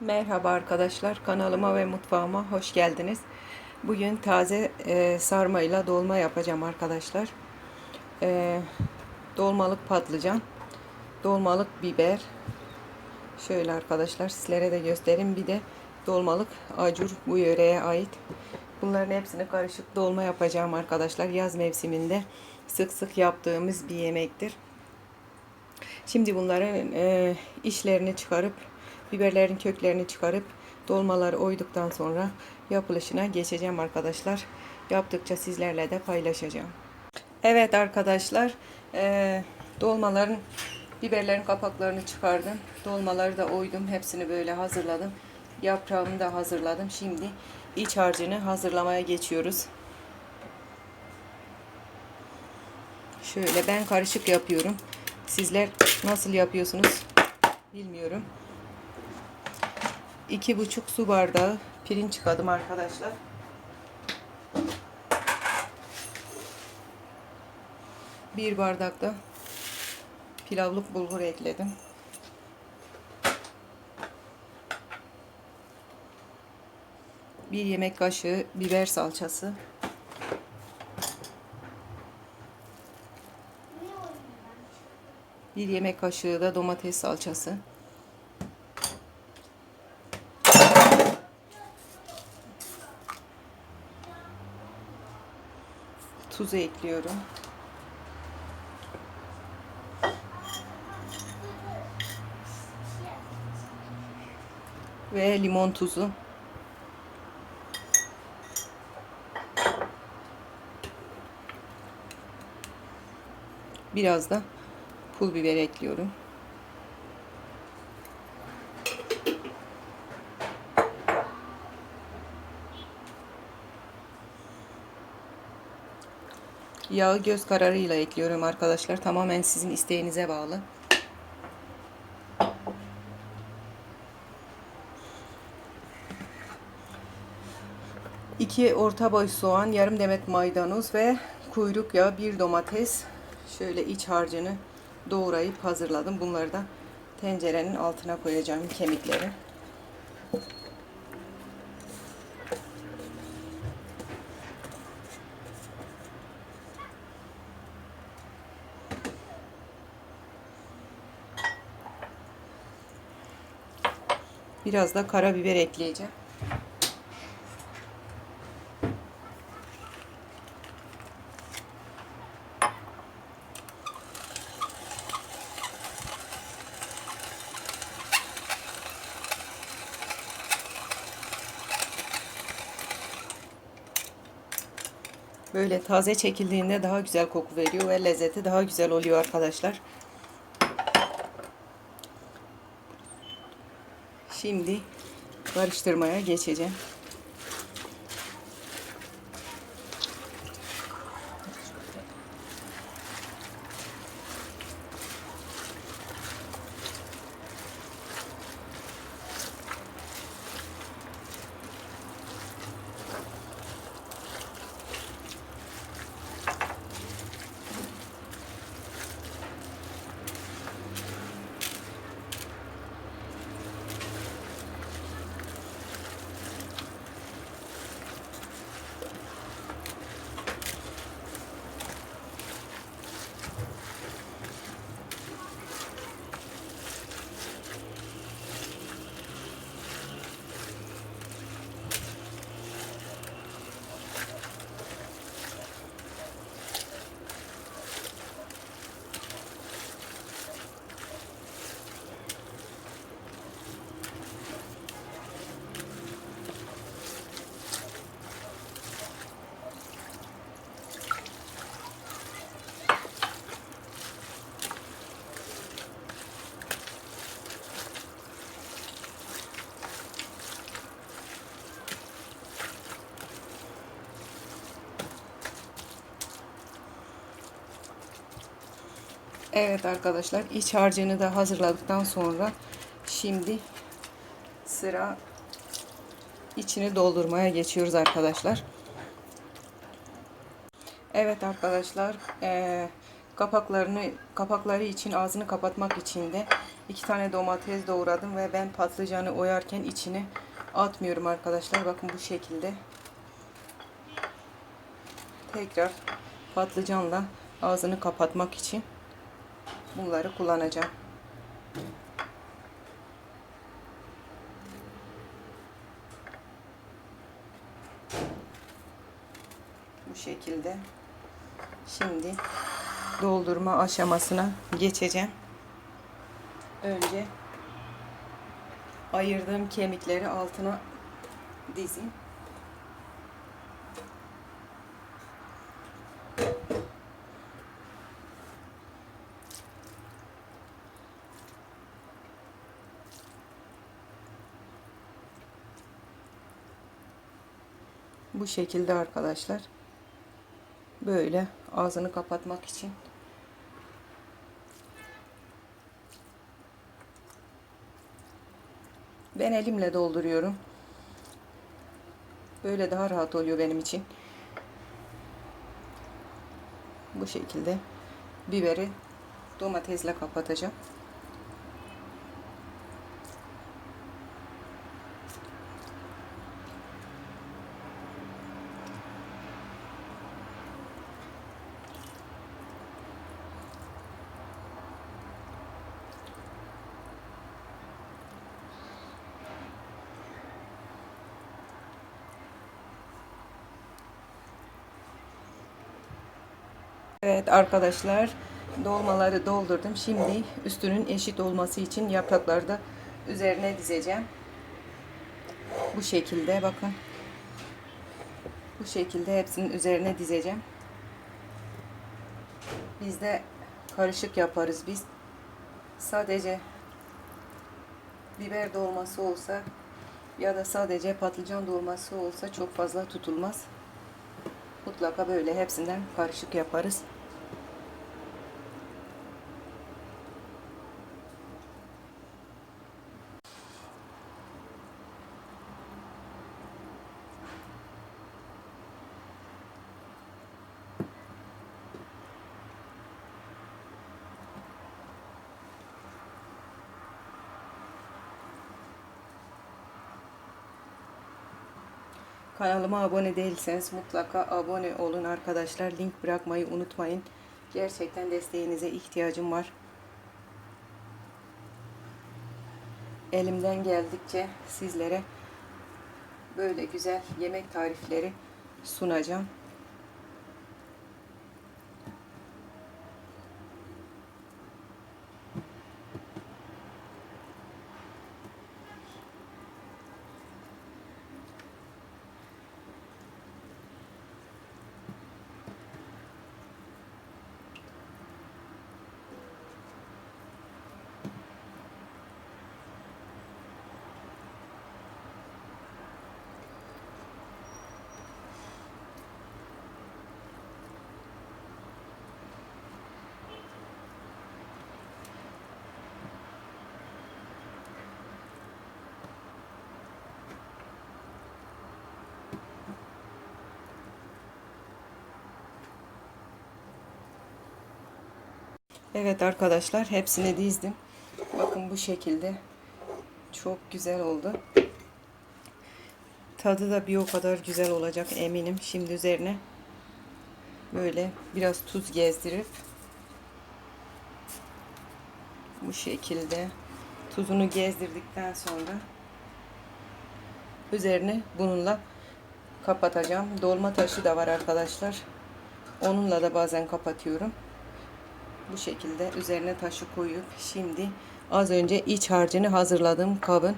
Merhaba arkadaşlar kanalıma ve mutfağıma hoş geldiniz. Bugün taze e, sarmayla dolma yapacağım arkadaşlar. E, dolmalık patlıcan, dolmalık biber. Şöyle arkadaşlar sizlere de göstereyim. Bir de dolmalık acur bu yöreye ait. Bunların hepsini karışık dolma yapacağım arkadaşlar. Yaz mevsiminde sık sık yaptığımız bir yemektir. Şimdi bunların e, işlerini çıkarıp biberlerin köklerini çıkarıp dolmaları oyduktan sonra yapılışına geçeceğim arkadaşlar. Yaptıkça sizlerle de paylaşacağım. Evet arkadaşlar e, dolmaların biberlerin kapaklarını çıkardım. Dolmaları da oydum. Hepsini böyle hazırladım. Yaprağımı da hazırladım. Şimdi iç harcını hazırlamaya geçiyoruz. Şöyle ben karışık yapıyorum. Sizler nasıl yapıyorsunuz bilmiyorum. İki buçuk su bardağı pirinç yıkadım arkadaşlar. Bir bardak da pilavlık bulgur ekledim. Bir yemek kaşığı biber salçası. Bir yemek kaşığı da domates salçası. Tuzu ekliyorum. Ve limon tuzu. Biraz da pul biber ekliyorum. Yağı göz kararıyla ekliyorum arkadaşlar. Tamamen sizin isteğinize bağlı. İki orta boy soğan, yarım demet maydanoz ve kuyruk yağı, bir domates. Şöyle iç harcını doğrayıp hazırladım. Bunları da tencerenin altına koyacağım kemikleri. Biraz da karabiber ekleyeceğim. Böyle taze çekildiğinde daha güzel koku veriyor ve lezzeti daha güzel oluyor arkadaşlar. Şimdi karıştırmaya geçeceğim. Evet arkadaşlar iç harcını da hazırladıktan sonra şimdi sıra içini doldurmaya geçiyoruz arkadaşlar. Evet arkadaşlar eee, kapaklarını kapakları için ağzını kapatmak için de iki tane domates doğradım ve ben patlıcanı oyarken içine atmıyorum arkadaşlar. Bakın bu şekilde. Tekrar patlıcanla ağzını kapatmak için bunları kullanacağım. Bu şekilde. Şimdi doldurma aşamasına geçeceğim. Önce ayırdığım kemikleri altına dizeyim. Bu şekilde arkadaşlar. Böyle ağzını kapatmak için. Ben elimle dolduruyorum. Böyle daha rahat oluyor benim için. Bu şekilde biberi domatesle kapatacağım. Evet arkadaşlar dolmaları doldurdum. Şimdi üstünün eşit olması için yaprakları da üzerine dizeceğim. Bu şekilde bakın. Bu şekilde hepsinin üzerine dizeceğim. Biz de karışık yaparız biz. Sadece biber dolması olsa ya da sadece patlıcan dolması olsa çok fazla tutulmaz. Mutlaka böyle hepsinden karışık yaparız. Kanalıma abone değilseniz mutlaka abone olun arkadaşlar. Link bırakmayı unutmayın. Gerçekten desteğinize ihtiyacım var. Elimden geldikçe sizlere böyle güzel yemek tarifleri sunacağım. Evet arkadaşlar hepsini dizdim. Bakın bu şekilde. Çok güzel oldu. Tadı da bir o kadar güzel olacak eminim. Şimdi üzerine böyle biraz tuz gezdirip bu şekilde tuzunu gezdirdikten sonra üzerine bununla kapatacağım. Dolma taşı da var arkadaşlar. Onunla da bazen kapatıyorum bu şekilde üzerine taşı koyup şimdi az önce iç harcını hazırladığım kabın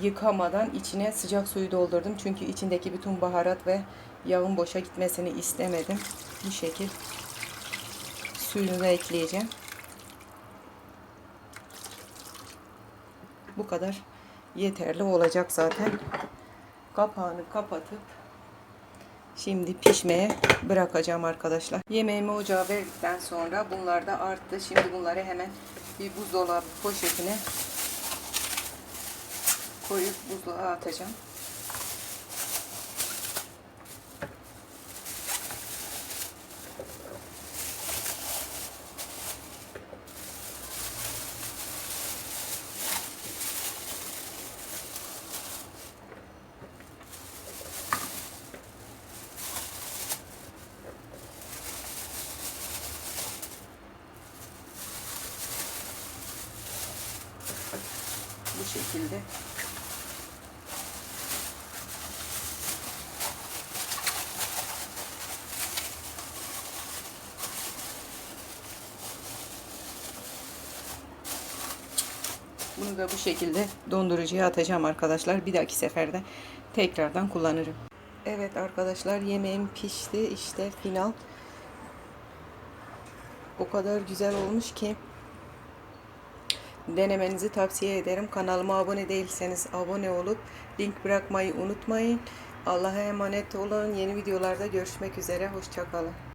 yıkamadan içine sıcak suyu doldurdum. Çünkü içindeki bütün baharat ve yağın boşa gitmesini istemedim. Bu şekil suyunu da ekleyeceğim. Bu kadar yeterli olacak zaten. Kapağını kapatıp Şimdi pişmeye bırakacağım arkadaşlar. Yemeğimi ocağa verdikten sonra bunlar da arttı. Şimdi bunları hemen bir buzdolabı poşetine koyup buzluğa atacağım. Bu şekilde. Bunu da bu şekilde dondurucuya atacağım arkadaşlar. Bir dahaki seferde tekrardan kullanırım. Evet arkadaşlar yemeğim pişti. İşte final. O kadar güzel olmuş ki denemenizi tavsiye ederim. Kanalıma abone değilseniz abone olup link bırakmayı unutmayın. Allah'a emanet olun. Yeni videolarda görüşmek üzere. Hoşçakalın.